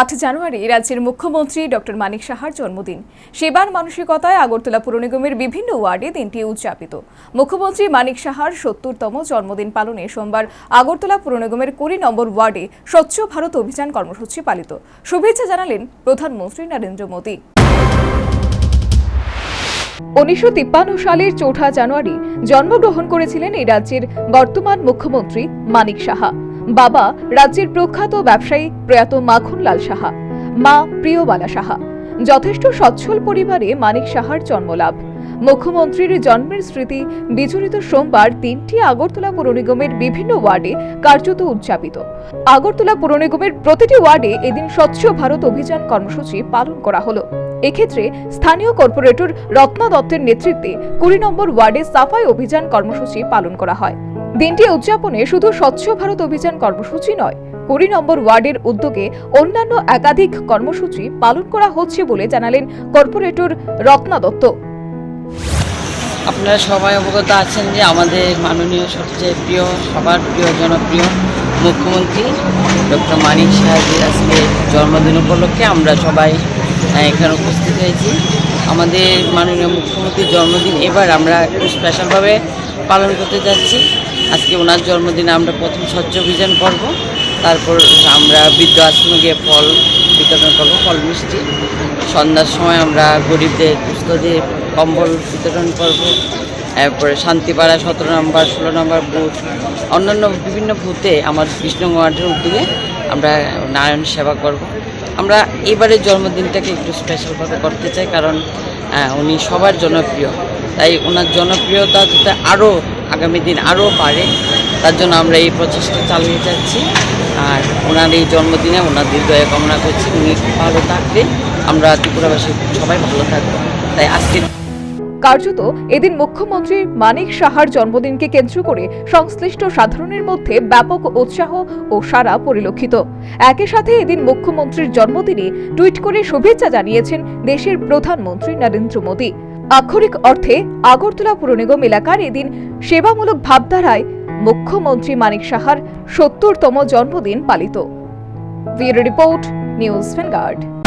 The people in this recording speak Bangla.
আট জানুয়ারি রাজ্যের মুখ্যমন্ত্রী ডক্টর মানিক সাহার জন্মদিন। সেবার মানসিকতায় আগরতলা পুর নিগমের বিভিন্ন ওয়ার্ডে দিনটি উদযাপিত। মুখ্যমন্ত্রী মানিক সাহার সত্তরতম জন্মদিন পালনে সোমবার আগরতলা পুর নিগমের কুড়ি নম্বর ওয়ার্ডে স্বচ্ছ ভারত অভিযান কর্মসূচি পালিত। শুভেচ্ছা জানালেন প্রধানমন্ত্রী নরেন্দ্র মোদী। উনিশশো তিপ্পান্ন সালের চৌঠা জানুয়ারি জন্মগ্রহণ করেছিলেন এই রাজ্যের বর্তমান মুখ্যমন্ত্রী মানিক সাহা। বাবা রাজ্যের প্রখ্যাত ব্যবসায়ী প্রয়াত মাখনলাল সাহা, মা প্রিয়বালা সাহা। যথেষ্ট সচ্ছল পরিবারে মানিক সাহার জন্মলাভ। মুখ্যমন্ত্রীর জন্মের স্মৃতি বিচরিত সোমবার তিনটি আগরতলা পুর নিগমের বিভিন্ন ওয়ার্ডে কার্যত উদযাপিত। আগরতলা পুর নিগমের প্রতিটি ওয়ার্ডে এদিন স্বচ্ছ ভারত অভিযান কর্মসূচি পালন করা হলো। এক্ষেত্রে স্থানীয় কর্পোরেটর রত্না দত্তের নেতৃত্বে কুড়ি নম্বর ওয়ার্ডে সাফাই অভিযান কর্মসূচি পালন করা হয়। দিনটি উদযাপনে শুধু স্বচ্ছ ভারত অভিযান কর্মসূচি নয়, কুড়ি নম্বর ওয়ার্ডের উদ্যোগে অন্যান্য একাধিক কর্মসূচি পালন করা হচ্ছে বলে জানালেন কর্পোরেটর রত্না দত্ত। আপনারা সবাই অবগত আছেন যে আমাদের মাননীয় সবচেয়ে প্রিয়, সবার প্রিয়, জনপ্রিয় মুখ্যমন্ত্রী ডক্টর মানিক সাহেবের আজকে জন্মদিন উপলক্ষে আমরা সবাই এখানে উপস্থিত হয়েছি। আমাদের মাননীয় মুখ্যমন্ত্রীর জন্মদিন এবার আমরা একটু স্পেশালভাবে পালন করতে যাচ্ছি। আজকে ওনার জন্মদিনে আমরা প্রথম স্বচ্ছ অভিযান করব। তারপর আমরা বৃদ্ধ আশ্রমে গিয়ে ফল বিতরণ করব, ফল মিষ্টি। সন্ধ্যার সময় আমরা গরিবদের দুস্থদের কম্বল বিতরণ করব। এরপরে শান্তিপাড়া সতেরো নম্বর, ষোলো নম্বর বুথ, অন্যান্য বিভিন্ন বুথে আমার কৃষ্ণ ওয়ার্ডের উদ্যোগে আমরা নারায়ণ সেবা করব। আমরা এবারের জন্মদিনটাকে একটু স্পেশালভাবে করতে চাই, কারণ উনি সবার জনপ্রিয়। তাই ওনার জনপ্রিয়তা যাতে আরও আগামী দিন আরও বাড়ে, তার জন্য আমরা এই প্রচেষ্টা চালিয়ে যাচ্ছি। আর ওনার এই জন্মদিনে ওনার দীর্ঘায়ু কামনা করছি, উনি ভালো থাকলে আমরা ত্রিপুরাবাসী সবাই ভালো থাকব। তাই আজকে কার্যত এদিন মুখ্যমন্ত্রী মানিক সাহার জন্মদিনকে কেন্দ্র করে সংশ্লিষ্ট সাধারণের মধ্যে ব্যাপক উৎসাহ ও সারা পরিলক্ষিত। একই সাথে এদিন মুখ্যমন্ত্রীর জন্মদিনে টুইট করে শুভেচ্ছা জানিয়েছেন দেশের প্রধানমন্ত্রী নরেন্দ্র মোদী। আক্ষরিক অর্থে আগরতলা পুর নিগম এলাকার এদিন সেবামূলক ভাবধারায় মুখ্যমন্ত্রী মানিক সাহার সত্তরতম জন্মদিন পালিত। Report, news Vanguard.